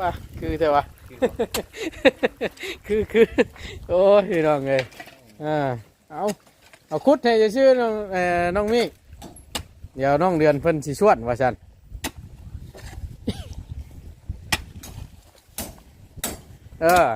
ป่ะคือเถอะวะคือคือโอ้ยพี่น้องเลยอ่าเอาเอาคุดให้จะชื่อน้องเอ่อน้องมิกเดี๋ยวน้องเดือนเพิ่นสิชวนว่าซั่นเออ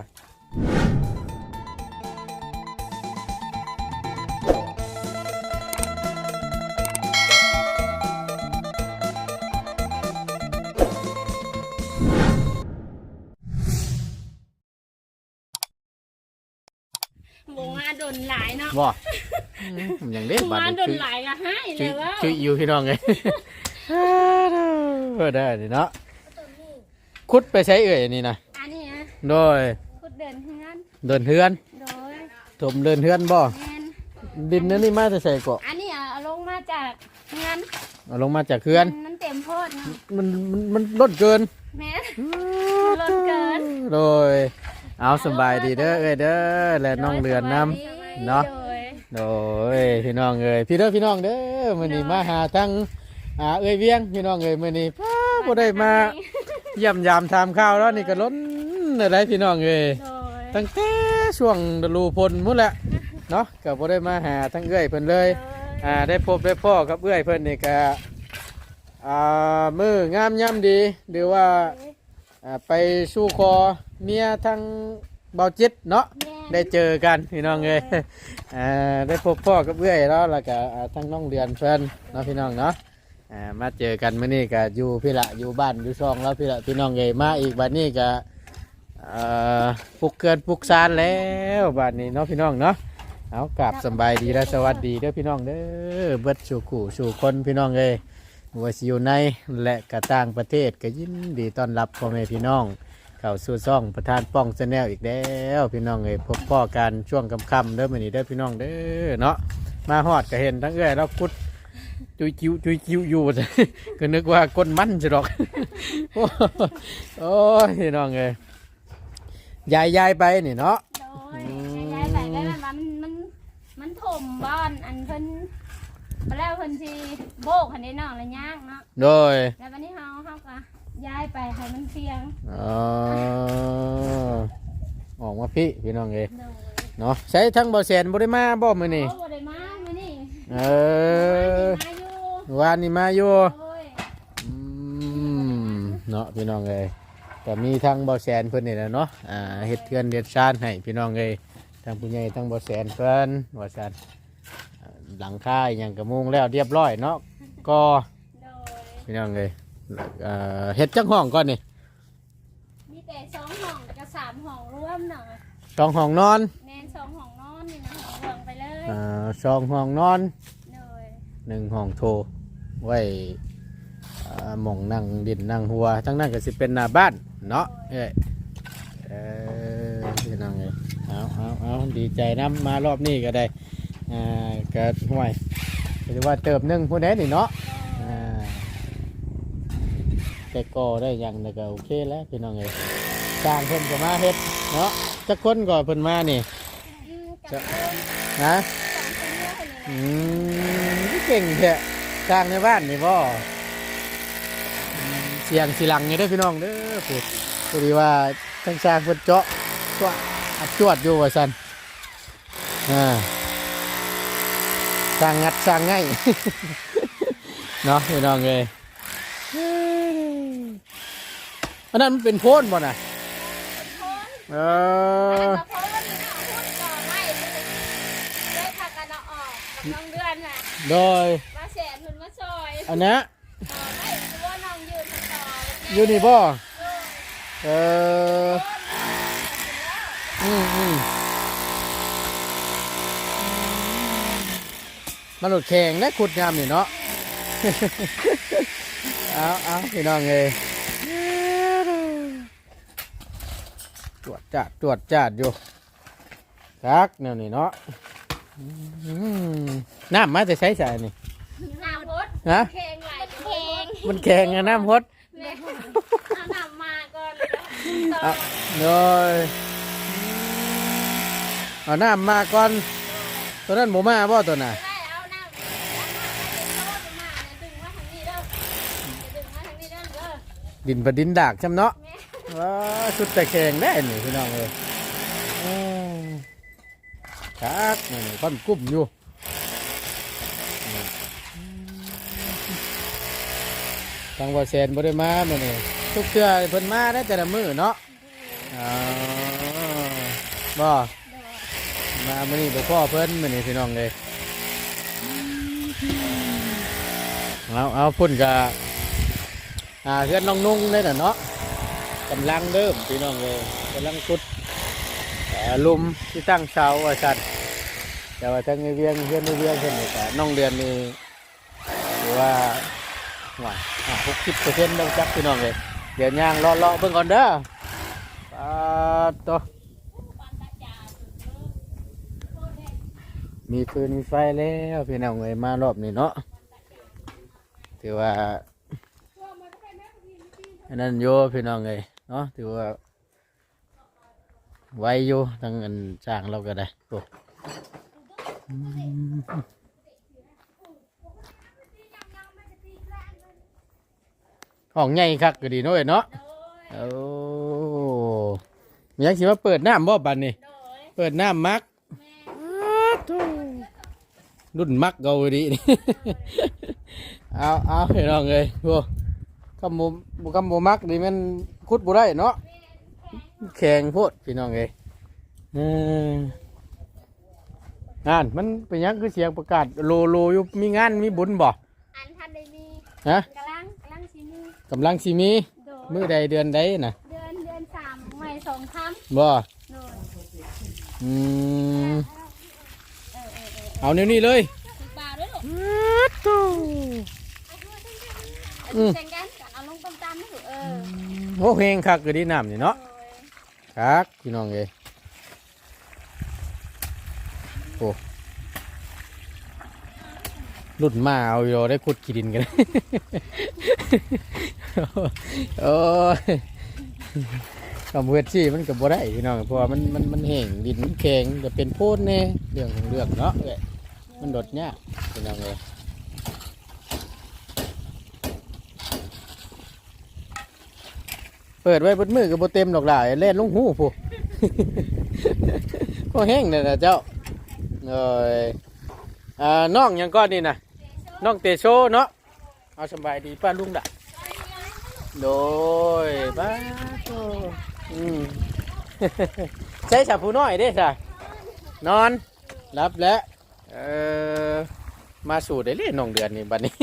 บ่อืมผมยังเด็กหมูบัดมานี้ดนจุยหลายก็ให้เลจุยยว่าจุยอยู่พี่น้องเลยเออได้นี่เนาะคุดไปใช้เอ่ยอันนี่นะอันนี้นะโดยคุดเดินเฮือนเดินเฮือนโดยถมเดินเฮือนบ่แมนดินนั่นนี่มาจะใส่เกาะอันนี้เอาลงมาจากเฮือนเอาลงมาจากเฮือนมันเต็มโพดเนาะมันมันมันลดเกินแมนลดเกินโดยเอาสบายดีเด้อเอ้ยเด้อและน้องเดือนนำเนาะ โดยโดยพี่น้องเอ้ยพี่เด้อพี่น้องเด้อมื้อนี้มาหาทั้งอ่าเอ้ยเวียงพี่น้องเอ้ยมื้อนี้ป้าบ่ได้มาเยี่ยมยามทามข้าวแล้วนี่ก็ล้นอะไรพี่น้องเอ้ยโดยตั้งแต่ช่วงฤดูพลพุ่นแหละเนาะก็บ่ได้มาหาทั้งเอ้ยเพิ่นเลย อ่าได้พบได้พ่อกับเอ้ยเพิ่นนี่ก็อ่ามืองามย่ำดีหรือว่าอ่าไปสู่คอเมียทั้ง เบาจิตเนาะได้เจอกันพี่น้องเลยอ่าได้พบพ่อกับเอื้อยแล้วแล้วก็อ่าทั้งน้องเดือนเพื่อนเนาะพี่น้องเนาะอ่ามาเจอกันมื้อนี้ก็อยู่พี่ละอยู่บ้านอยู่ช่องแล้วพี่ละพี่น้องเลยมาอีกบัดนี้ก็อ่าปลุกเกินปลุกซานแล้วบัดนี้เนาะพี่น้องเนาะเอากราบสำบายดีและสวัสดีเด้อพี่น้องเด้อเบิดสู่ขู่สู่คนพี่น้องเลยว่าสิอยู่ในและกระต่างประเทศก็ยินดีต้อนรับพ่อแม่พี่น้อง เข้าสู่ซ่องประธานป้องชาแนลอีกแล้วพี่น้องเอ้ยพบพ่อกันช่วงค่ำๆเด้อมื้อนี้เด้อพี่น้องเด้อเนาะมาฮอดก็เห็นทั้งเอ้อยแล้วกุดจุยคิวจุยคิวอยู่ ก็นึกว่าก้นมันจะดอก โอ้โอ้ยพี่น้องเอ้ยยายยายไปนี่เนาะ โดยย้ายไปได้แบบว่ามันมันมันถมบ้านอันเพิ่นไปแล้วเพิ่นสิโบกคันนี้น้องละย่างเนาะโดยแล้ววันนี้เฮาเฮาก็ ย้ายไปให้มันเพียงอ๋อออกมาพี่พี่น้องเอ้ยโดยเนาะใช้ทั้งบ่แสนบ่ได้มาบ่มื้อนี้โอ้บ่ได้มามื้อนี้เออมาอยู่วานนี่มาอยู่โอ้ยอืมเนาะพี่น้องเอ้ยก็มีทั้งเบาแสนเพิ่นนี่แหละเนาะอ่าเฮ็ดเทือนเฮ็ดชานให้พี่น้องเอ้ยทั้งผู้ใหญ่ทั้งเบาแสนเพิ่นว่าซั่นอ่าหลังคาอหยังก็มุงแล้วเรียบร้อยเนาะก็โดย พี่น้องเอ้ย เอ่อเฮ็ดจักห้องก่อนนี่มีแต่สองห้องกับสามห้องรวมหน่อยสองห้องนอนแม่นสองห้องนอนนี่นะห้องรวมไปเลยอ่าสองห้องนอนโดยหนึ่งห้องโถไว้อ่าหม่องนั่งดินนั่งหัว ทั้งนั้นก็สิเป็นหน้าบ้านเนาะเอ้ยเออพี่น้องเอ้ยเอาเอาเอาดีใจน้ำมารอบนี้ก็ได้อ่าก็ห่วยก็ถือว่าเติมหนึ่งผู้ใดนี่เนาะอ่า แต่ก็ได้อยังแต่ก็โอเคแล้วพี่น้องเอ้ยสร้างเพิ่นก็มาเฮ็ดเนาะจักคนก็เพิ่นมานี่อืมกับเพิ่นนะสองคนเดียวคนนี้อืมเก่งแท้สร้างในบ้านนี่บ่อืมเสียงสิหลังอยู่เด้อพี่น้องเด้อพูดพอดีว่าทั้งสร้างเพิ่นเจาะตัวอัดจวดอยู่ว่าซั่นอ่าสร้างงัดสร้างง่ายเนาะพี่น้องเอ้ย อันนั้นมันเป็นโพนบ่น่ะคนเอแล้วอก็เพราะว่านี่น่ะหุ้นก่อไม่ได้พากันเอาออกกับน้องเดือนน่ะโดยมาแสนเพิ่นมาซอยอันนี้ต่อไม่รู้ว่าน้องยืนต่ออยู่นี่บ่เออเอออืมอืมมันหลุดแข่งและขุดงามนี่เนาะเอาเอาพี่น้องเอ้ย ตรวจจัดตรวจจัดอยู่คักแนวนี้เนาะอืมน้ำมาจะใช้ใส่นี่น้ำพดฮะแข็งหลายแข็งมันแข่งอะน้ำพดแม่เอาน้ำมาก่อนเอาโดยเอาน้ำมาก่อนตัวนั้นหมูมาบ่ตัวน่ะได้เอาน้ำเอาน้ำมาเป็นโต๊ะมาเนี่ยดึงมาทางนี้เด้อดึงมาทางนี้เด้อเด้อดินประดินดากจำเนาะแม่อ ว้าชุดแต่แข็งได้นี่พี่น้องเลยอืมครับนี่นี่ก้อนกุ้มอยู่นี่ทางว่าแซนบ่ได้มามื้อนี้ทุกเทื่อเพิ่นมาได้แต่ละมือเนาะอ๋อบ่มามื้อนี้บ่พ่อเพิ่นเมื้อนี้พี่น้องเลยเอาเอาพุ่นกะอ่าเฮือนน้องนุ่งเลยน่ะเนาะ กำลังเริ่มพี่น้องเลยกำลังขุดลุมที่ตั้งเสาว่าซั่นแต่ว่าทั้งเวียงเฮือนเวียงเพิ่นนี่น้องเดือนนี่ถือว่าว่าหกสิบเปอร์เซ็นต์แล้วจักพี่น้องเลยเดี๋ยวย่างเลาะๆเบิ่งก่อนเด้อปาดตัวมีฟืนมีไฟแล้วพี่น้องเอ้ยมารอบนี้เนาะถือว่าอันนั้นโยพี่น้องเอ้ย เนาะถือว่าไวอยู่ทั้งอันจ้างเราก็ได้โอ้ห้องใหญ่คักก็ดีนาะเอ้ยเนาะโอ้มีหยังสิมาเปิดน้ำบ่บัดนี้โดยเปิดน้ำมักรุ่นมักเกาดีนี่เอาเอาพี่น้องเลยพวกคำโมบุคำโมมักนี่มัน คุดบุได้เนาะแข็งโพดพี่น้องเลยเอองานมันเป็นหยังคือเสียงประกาศโลโลอยู่มีงานมีบุญบ่อันทันได้มีฮะกำลังกำลังสิมีกำลังสิมีโดยมือใดเดือนใดน่ะเดือนเดือนสามใหม่สองคบ่ำโดยอืมเออเออเออเอาเนี้วนี้เลยสิบบาทด้วยลูกอืมแข่งกันเอา ลงตำๆนี่ลูกเออโอ้เพลงคักก็ดีน้ำนี่เนาะคักพี่น้องเลยโอ้รุ่นมาเอาโยได้ขุดขี้ดินกัน โอ้ยกำเวทชี่มันกับบ่ได้พี่น้องเพราะว่ามันมันมันแห้งดินมันแข็งจะเป็นโพดแน่เรื่องของเรื่องเนาะเอ้ยมันดดยากพี่น้องเลย เปิดไว้บนมือกับโบเต็มดอกหลายเล่นลงหูผู้ ก็แห้งเลยนะเจ้าเอยอ่าน้องยังก้อนนี่นะน้องเตโชเนาะเอาสบายดีป้าลุงดะโดยป้าโตอืม ใช้สับผู้น้อยเด้จ้ะนอนรับแล้วเออมาสู่ได้เลยน้องเดือนนี่บัดนี้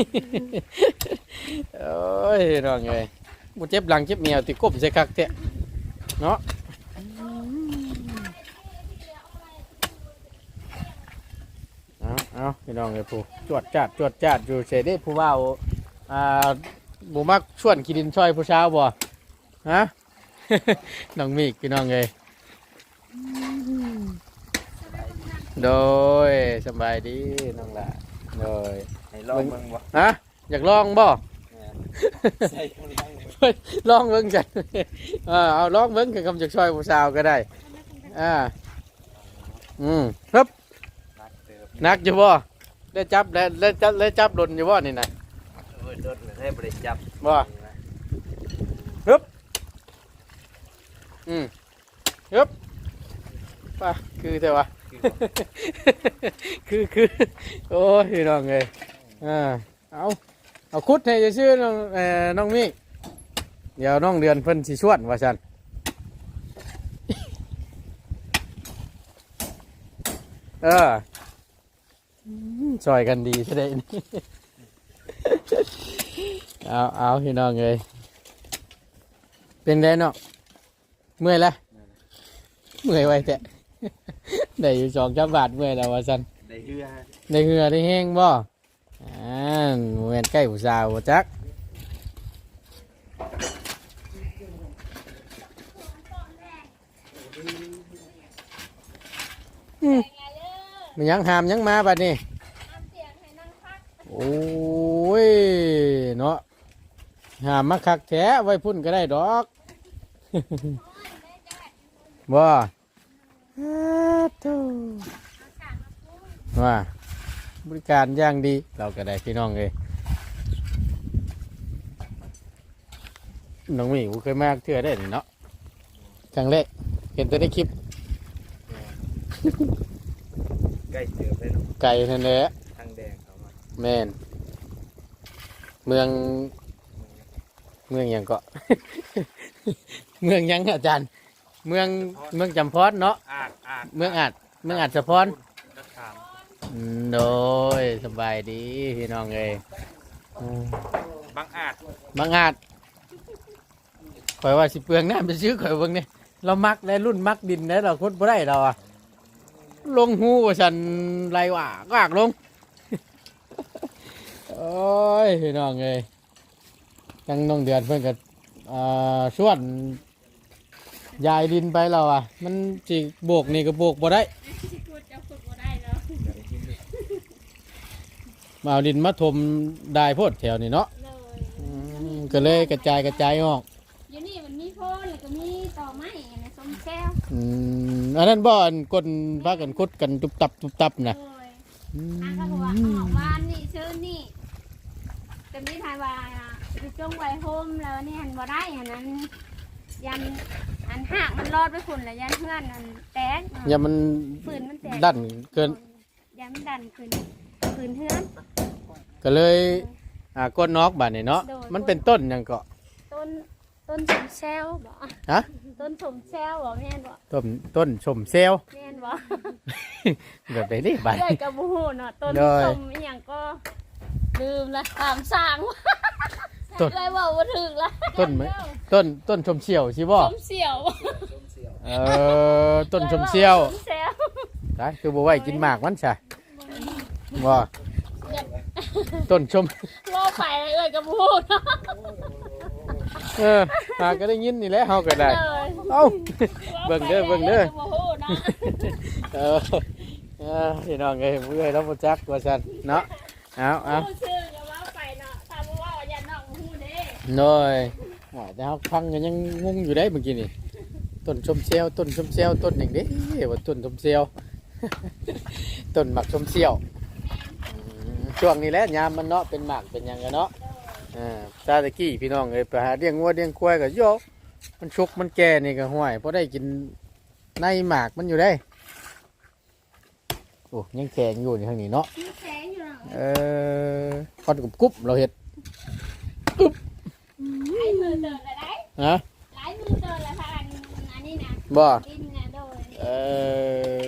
โอ้ยน้องเอ้ย บ่เจ็บหลังเจ็บเมียวติกบใส่คักเตะเนาะเอาเอาพี่น้องเลยผู้จวดจัดจวดจัดอยู่เฉยได้ผู้ว่าอ่าบุมักชวนกินดินช่อยผู้เช้าบ่ฮะน้องมีกพี่น้องเลยโดยสบายดีน้องละโดยให้ลองเบิ่งบ่ฮะอยากลองบ่ใช่คนลอง ลองเบิ่งกันเออเอาลองเบิ่งกับคำจากช่อยผู้สาวก็ได้อ่าอืมครับนักเติบนักอยู่บ่ได้จับได้ได้จับได้จับหล่นอยู่บ่นี่นะเออโดนให้บริจับบ่ฮึบอืมฮึบป่ะคือเถอะวะคือคือโอ้ยพี่น้องเลยอ่าเอาเอาคุดให้จะชื่อน้องเอ่อน้องมิก เดี๋ยวน้องเดือนเพิ่นสิชวนว่าซั่นเอออืมซอยกันดีซะได้นี่เอาเอาพี่น้องเลยเป็นไงเนาะเมื่อยละเมื่อยไว้แต่ได้อยู่สองจับบาทเมื่อยแล้วว่าสันได้เฮือได้เหงื่อได้แห้งบ่อ่าเมื่อนใกล้ผู้สาวบ่จักอืม แข่งไงเด้อ มันยังหามยังมาบัดนี้โอ้ยเนาะหามมาคักแท้ไว้พุ่นก็ได้ดอกบ่าว่าบริการย่างดีเราก็ได้พี่น้องเลยน้องมีกูเคยมากเทื่อได้เนาะโครั้งแรกเห็นแต่ในคลิป ใกล้เจอไปเนาะไก่นั่นแหละทางแดงเขามาแม่น เมืองเมืองหยังเกาะ เมืองหยังอาจารย์ เมืองเมืองจำพอดเนาะอาดอาดเมืองอาจเมืองอาจสะพรก็ถามอืมโดยสบายดีพี่น้องเอ้ยอืมบางอาดบางอาจข่อยว่าสิเปลืองน้ำไปซื้อข่อยเบิ่งนี่เรามักได้รุ่นมักดินได้เราคนบ่ได้เราอะ ลงหูว่าฉันไรว่ากากลง โอ้ยพี่น้องเอ้ยยังน้องเดือนเพิ่นก็อ่าชวนยายดินไปเราอะ มันสิโบกนี่ก็โบกบ่ได้พูดจะพูดบ่ได้แล้วมาเอาดินมาถมได้โพดแถวนี่เนาะเลยอืมก็เลยกระจายกระจายออกอยู่นี่มันมีโพนแล้วก็มีต่อไม้อันนี้ส้มแซวอืม อันนั้นบ่อนกลพากันคุดกันตุบตับตุบตับเลนะยอือะเขาบอกว่าออกบ้านนี่ชื่อนี่เต็มที่ทายว่าอะไปจงไว้โฮมแล้วนี่หันบ่ได้อันนั้นยันอันหักมันรอดไปฝุ่นแล้วยันเพื่อนอันแตกอย่ามันฝืนมันแตกดันเกินยันมันดันขึ้นฝืนเพื่อน ก็เลยอ่ากดนอกบาดนี่เนาะโดยมันเป็นต้นหยังก็ต้น ต้นสมแซวบ่ฮะต้นสมแซวบ่แม่นบ่ต้นต้นชมเซล แม่นบ่แบบไหนนี่บาดเอ้ยกับบูฮูเนาะต้นโดยสมอีหยังก็ลืมละตามสร้างว่ะต้น เลยว่าบ่ถึงละต้นไหมต้นต้นชมเชี่ยวสิบ่สมเสี่ยวเออต้นชมเชี่ยวสมแซวได้คือบ่ไว้กินหมากมันใช่บ่ต้นชมว่าไปเอ้ยกับบูฮูเนาะ เออหาก็ได้ยินนี่แหละเฮาก็ได้เลยเอ้าเบิ่งเด้อเบิ่งเด้อกับบูฮูเนาะเออเออพี่น้องเอ้ยเมื่อยแล้วบ่จักว่าซั่นเนาะเอาเอาผู้ชื่ออย่าว่าไปเนาะถ้าบ่ว่าอย่าน้องบูฮูเด้หน่อยว่าแต่เฮาฟังก็ยังงงอยู่ได้เมื่อกี้นี่ต้นชมเซลต้นชมเซลต้นหนึ่งเด้ว่าต้นชมเซลต้นหมักชมเซลอืมช่วงนี้แหละยามมันเนาะเป็นหมากเป็นหยังกันเนาะ อ่าซาตะกี้พี่น้องเอ้ยไปหาเลี้ยงวัวเลี้ยงควายก็โยกมันชุกมันแก่นี่ก็ห้วยพอได้กินในหมากมันอยู่ได้โอ้ยังแข็งอยู่ในทางนี้เนาะมีแสงอยู่เนาะเออคอนกรุบกรุบเราเห็ดหลายมือเดินเลยได้ฮะหลายมือเดินเลยค่ะอันอันนี้นะบ่ดินเนี่ยโดยเออ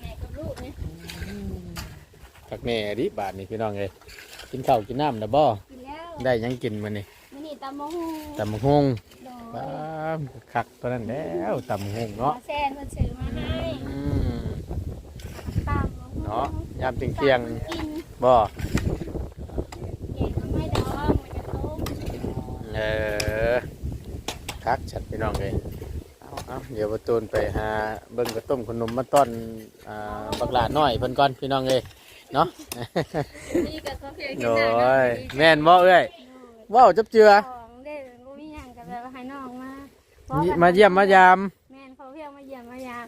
แม่กับลูกเนี่ยทักแม่ดิบาทนี่พี่น้องเลยกินข้าวกินน้ำนะบ่กินแล้ว ได้หยังกินมันนี่มันนี่ตำมะฮุงตำบักฮงโดป้ายคักตอนนั้นแล้วตำบักฮงเนาะแซนมันซื้อมาให้อืมตำมะฮุงเนาะยามเที่ยงตำมันกินๆบ่เก่งมันไม่ดองมันจะต้มเออคักชัดพี่น้องเลยเอาเอาเดี๋ยวประตูนไปหาเบิ่งกระต้มขนมมาต้อนอ่าบักหลาน้อยเพิ่นก่อนพี่น้องเลย เนาะนี่ก็เขาเพียงโอ้ยแม่นบ่เอ้ยว้าวจับเจือของเด็กกูมีอย่างกับแบบให้น้องมามาเยี่ยมมายาม แม่นเขาเพียงมาเยี่ยมมายาม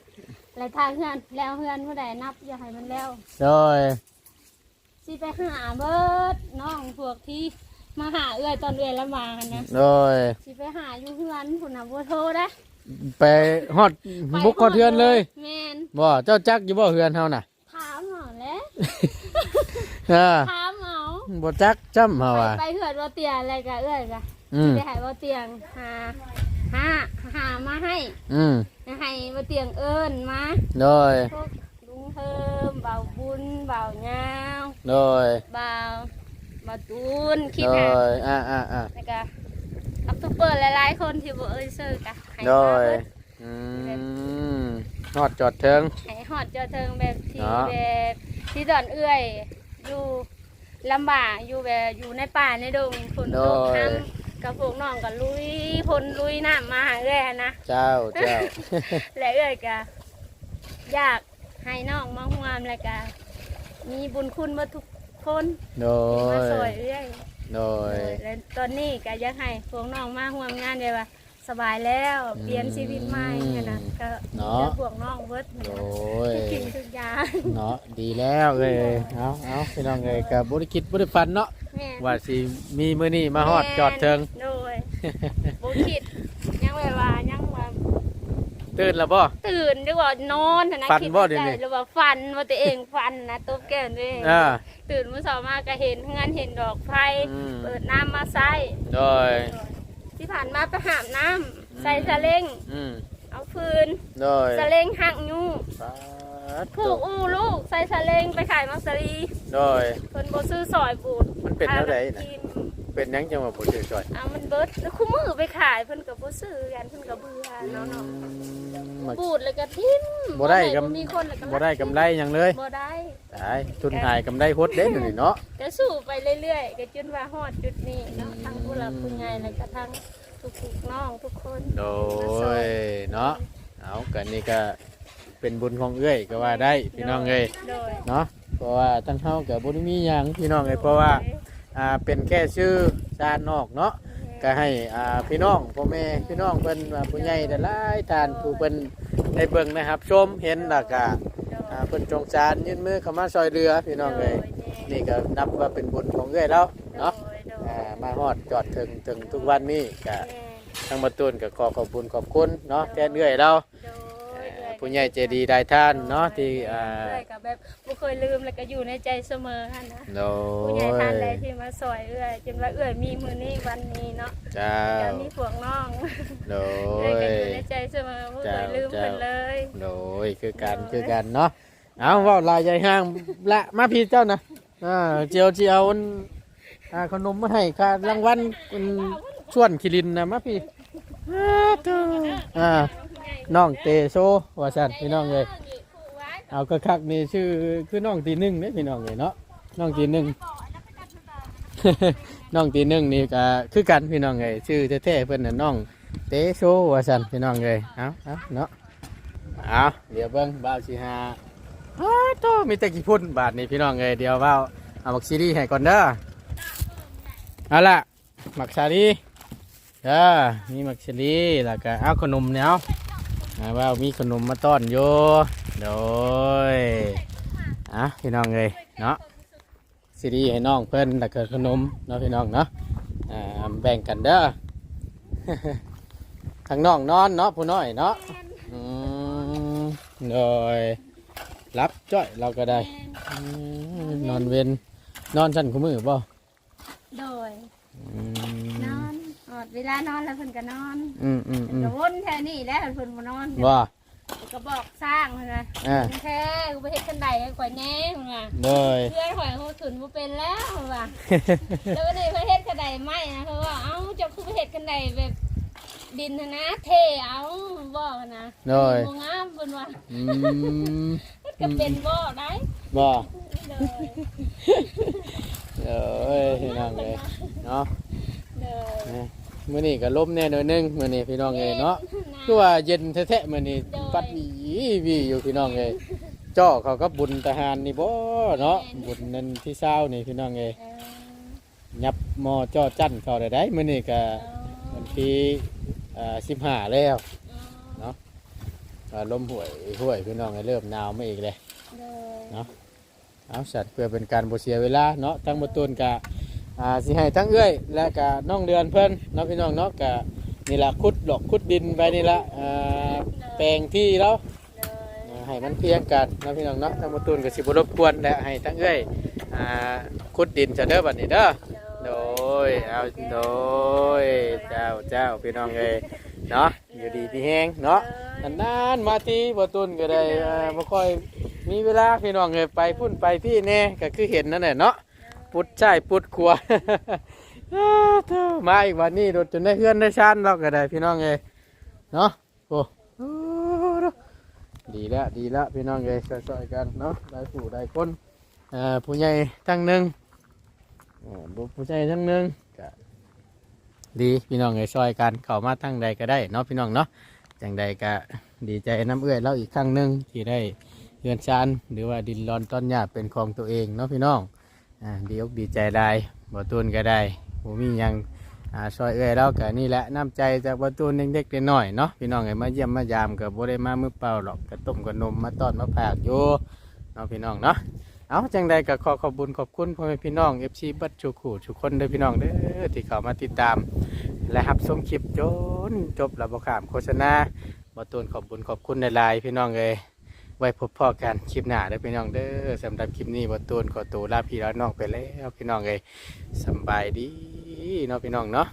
แล้วทางเพื่อนแล้วเพื่อนผู้ใดนับอย่าให้มันแล้วโดยสิไปหาเบิดน้องพวกที่มาหาเอื้อยตอนเอื้อยละมากันนะโดยสิไปหาอยู่เพื่อนผุนน่ะบัวโทรได้ไปฮอดบุกเข้าเทือนเลยแม่นบ่เจ้าจักอยู่บ่เฮือนเฮาน่ะถาม เอาแหล้วอ่าถามเอาบ่จักจำเฮาไปอะไปเหือดว่าเตียอะไรกะเอื้อยกะอืม ไปหายว่าเตียงหาหาหามาให้อืมให้ว่าเตียงเอิ้นมาโดยพวกลุงเพิ่มเบาบุญเบายาวโดยเบาเบาตูนคิดโดหา ยอ่าอ่าอ่าแล้วก็อัพทูเปอร์หลายๆคนที่บ่เอ้ยซื้อกะให้โดมายเบิดอืม ฮอดจอดเทิง ให้ฮอดเจอเทิงแบบที่เนาะ แบบที่ดอนเอื้อย อยู่ลำบากอยู่แบบอยู่ในป่าในดงฝนตกน้ำกับพวกน้องก็ลุยพลลุยน้ำมาหาเอื้อยหั้นนะ เจ้าเจ้า และเอื้อยก็อยากให้น้องมาห่วมแล้วก็มีบุญคุณมาทุกคนโดมายสวยเอื้อยโดยและตอนนี้ก็อยากให้พวกน้องมาห่วมงานเลยว่า สบายแล้วเปลี่ยนชีวิตใหม่หั้นนะก็เนาะเจอพวกน้องเวิร์ดโดยทุกสิ่งทุกอย่างเนาะดีแล้วเลยเอาเอาพี่น้องเลยกับบริคิดบริฟันเนาะแม่นว่าสิมีมื้อนี้มาฮอดจอดเทิงโดยบุคิดยังไว้ว่ายังว่าตื่นแล้วบ่ตื่นหรือว่านอนนะฝันคิดบ่ในเดี๋ยวใจนี้หรือว่าฟันว่าตัวเองฟันนะตัวแก้วตัวเองอ่าตื่นมื้อเช้ามาก็เห็นเฮือนเห็นดอกไฟอืมเปิดน้ำมาใส่โดย ที่ผ่านมาไปหามน้ำใส่สะเล้งอืมเอาฟืนโดยสะเล้งหักยูปาดผูกอูลูกใส่สะเล้งไปขายมักสลีโดยเพิ่นบ่ซื้อซอยบูดมันเป็นเท่าไหร่อ่น่ะกิน เป็นหยังจังว่าบ่ชื่อช่วยเอามันเบิดแล้วคู่มือไปขายเพิ่นก็บ่ซื้อกันเพิ่นก็เบื่อเนาะเนาะมักบูดแล้วก็ทิ้งบ่ได้กำบ่มีคนแล้วก็บ่ได้กำไรหยังเลยบ่ได้ตายทุนหายกำไรหดเด้นี่เนาะก็สู้ไปเรื่อยๆก็จนว่าฮอดจุดนี้เนาะทั้งผู้หลักผู้ใหญ่แล้วก็ทั้งทุกๆน้องทุกคนโดยเนาะเอากันนี่ก็เป็นบุญของเอ้ยก็ว่าได้พี่น้องเอ้ยโดยเนาะเพราะว่าทั้งเฮากับบ่ได้มีหยังพี่น้องเอ้ยเพราะว่า อ่าเป็นแค่ชื่อชาตินอกเนาะก็ให้อ่าพี่น้องพ่อแม่พี่น้องเพิ่นว่าผู้ใหญ่แต่หลายท่านผู้เพิ่นได้เบิ่งนะครับ ชมเห็นแล้วก็อ่าเพิ่นจงสารยื่นมือเข้ามาช่วยเหลือพี่น้องเอ้ยนี่ก็นับว่าเป็นบุญของเอ้ยแล้วเนาะอ่ามาฮอดจอดถึงถึงทุกวันนี้ก็ทั้งมาตูนก็ขอขอบคุณขอบคุณเนาะแทนเอื้อยเราอ่า ผู้ใหญ่ใจดีได้ท่านเนาะที่อ่าเอื้อยก็แบบบ่เคยลืมแล้วก็อยู่ในใจเสมอหั่นนะโดผู้ใหญ่ยท่านใดที่มาซอยเอื้อยจนว่าเอื้อยมีมื้อนี้วันนี้เนาะเจ้าก็มีพวกน้องโดเอื้อยก็ยอยู่ในใจเสมอบ่เคยลืมเพิ่นเลย โดยคือกันคือกันเนาะเอาเว่าลายใหญ่ห้างละมาพี่เจ้านะอ่าเจียวเจียวอันอ่าขนมมาให้ค่ารางวัลอันชวนคิรินนะมาพี่อ่าเด้ออ่า น้องเตโซว่าซั่นพี่น้องเลยเอาก็คักนี่ชื่อคือน้องตีหนึ่งเนี่ยพี่น้องเลยเนาะน้องตีหนึ่งน้องตีหนึ่งนี่ก็คือกันพี่น้องเลยชื่อแท้ๆเพิ่นน่ะน้องเตโชว่าซั่นพี่น้องเลยเอาเอาเนาะเอาเดี๋ยวเบิ่งบ่าวสิหาอ้าวโตมีแต่กี่พุ่นบาทนี่พี่น้องเลยเดี๋ยวบ่าวเอามักซีรีให้ก่อนเด้อเอาล่ะมักซารีเด้อมีมักซีรีแล้วก็เอาขนมเนี่ยเอา อ่าว่ามีขนมมาต้อนโยโดยอะพี่น้องเลยเนาะซีดีให้น้องเพิ่นแล้วก็ขนมเนาะพี่น้องเนาะอ่าแบ่งกันเด้อทางน้องนอนเนาะผู้น้อยเนาะอืมโดยรับจ้อยเราก็ได้อืมนอนเว้นนอนชั้นขมือบ่โดยอืมนอนอ ดเวลานอนแล้วเพิ่นก็นอนอืมอืมเพิ่อืนมก็วนแค่นี้แหล้วเพิ่นบ่นอนว่าก็บอกสร้างเพิ่นว่าอ่าแท้กูไปเฮ็ดกันไดให้ข่อยแหน่เพิ่นว่าโดยเพื่อนข่อยเขาขึ้นบ่เป็นแล้วเพิ่นว่า แล้ววันนี้เพิ่นเฮ็ดกันไดไม่นะเพิ่นว่าเอ้าเจ้าคือไปเฮ็ดกันไดแบบดินน่ะนะเทเอาบอกนะโดย บ่งามเพิ่นว่าอืมก็เป็นบ่ได้บ่เด้อเอ้ยพี่น้องเลยเนาะเด้อ มื้อนี้ก็ลมแน่หน่อยหนึงมื้อนี้พี่น้องเอ้ยเนาะคือว่าเย็นแท้ๆมื้อนี้ปัดวีวีอยู่พี่น้องเอ้ยเจ้าเขาก็บุญทหารนี่บ่เนาะบุญนั้นที่เช้านี่พี่น้องเอ้ยเออยับหม้อจ้อจั่นเข้าได้ได้มื้อนี้ก็วันที่เอ่อ15แล้วเออก็ลมห่วยห่วยพี่น้องเอ้ยเริ่มหนาวมาอีกเลยเด้อเนาะเอาสัตว์เพื่อเป็นการบ่เสียเวลาเนาะทั้งบ่ตูนกะ อ่าสิให้ทั้งเอื้อย และกะน้องเดือนเพิ่นเนาะพี่น้องเนาะกะนี่ละขุดหลอกขุดดินไปนี่ละอ่าแปลงที่แล้วเด้ออ่าให้มันเพียงกันเนาะพี่น้องเนาะทั้งบ่ตูนก็สิบรบกวนและให้ทั้งเอ้อยอ่าขุดดินซะเด้อบัดนี้เด้อโดยเอาโดยเจ้าเจ้าพี่น้องเอ้ยเนาะอยู่ดีมีแฮงเนาะนานๆมาทีบ่ตูนก็ได้อ่าบ่ค่อยมีเวลาพี่น้องเอ้ยไปพุ่นไปพี่แน่ก็คือเห็นนั่นแหละเนาะ ปุดใช่ปุดครัวามาอีกวันนี้โดดจนได้เพื่อนได้ชานเราก็ได้พี่น้องเอยเนาะโอ้ดีแล้วดีแล้วพี่น้องเอยช่วยๆกันเนาะได้ผู้ได้คนอ่าผู้ใหญ่ทั้งหนึ่งอ่าผู้ใหญ่ทั้งหนึ่งดีพี่น้องเอยช่วยกันเข้ามาทั้งใดก็ได้เนาะพี่น้องเนาะจังใดก็ดีใจน้ำเอื้อยเราอีกครั้งหนึ่งที่ได้เฮือนชานหรือว่าดินรอนต้นหญ้าเป็นของตัวเองเนาะพี่น้อง ดีอกดีใจได้บ่ตูนก็ได้ผมมียังอ่าซอยเอ้อยเราก็นี่แหละน้ำใจจากบ่ตูนเด็กๆน้อยเนาะพี่น้องไอ้มาเยี่ยมมายามก็บ่ได้มามือเปล่าหรอกก็ต้มกับนมมาต้อนมาผากอยู่เนาะพี่น้องเนาะเอาจังใดก็ขอขอบคุญขอบคุณพ่อแม่พี่น้อง FC บัดจุขู่ทุกคนเด้อพี่น้องเด้อที่เข้ามาติดตาม และรับชมคลิปจนจบแล้วบ่ขามโฆษณาบ่ตูนขอบบุญขอบคุณในลายพี่น้องเลย ไว้พบพ่อกันคลิปหน้าเด้อพี่น้องเด้อสำหรับคลิปนี้บตูนขอตัวลาพี่ลาน้องไปแล้วพี่น้องเลยสบายดีเนาะพี่น้องเนาะ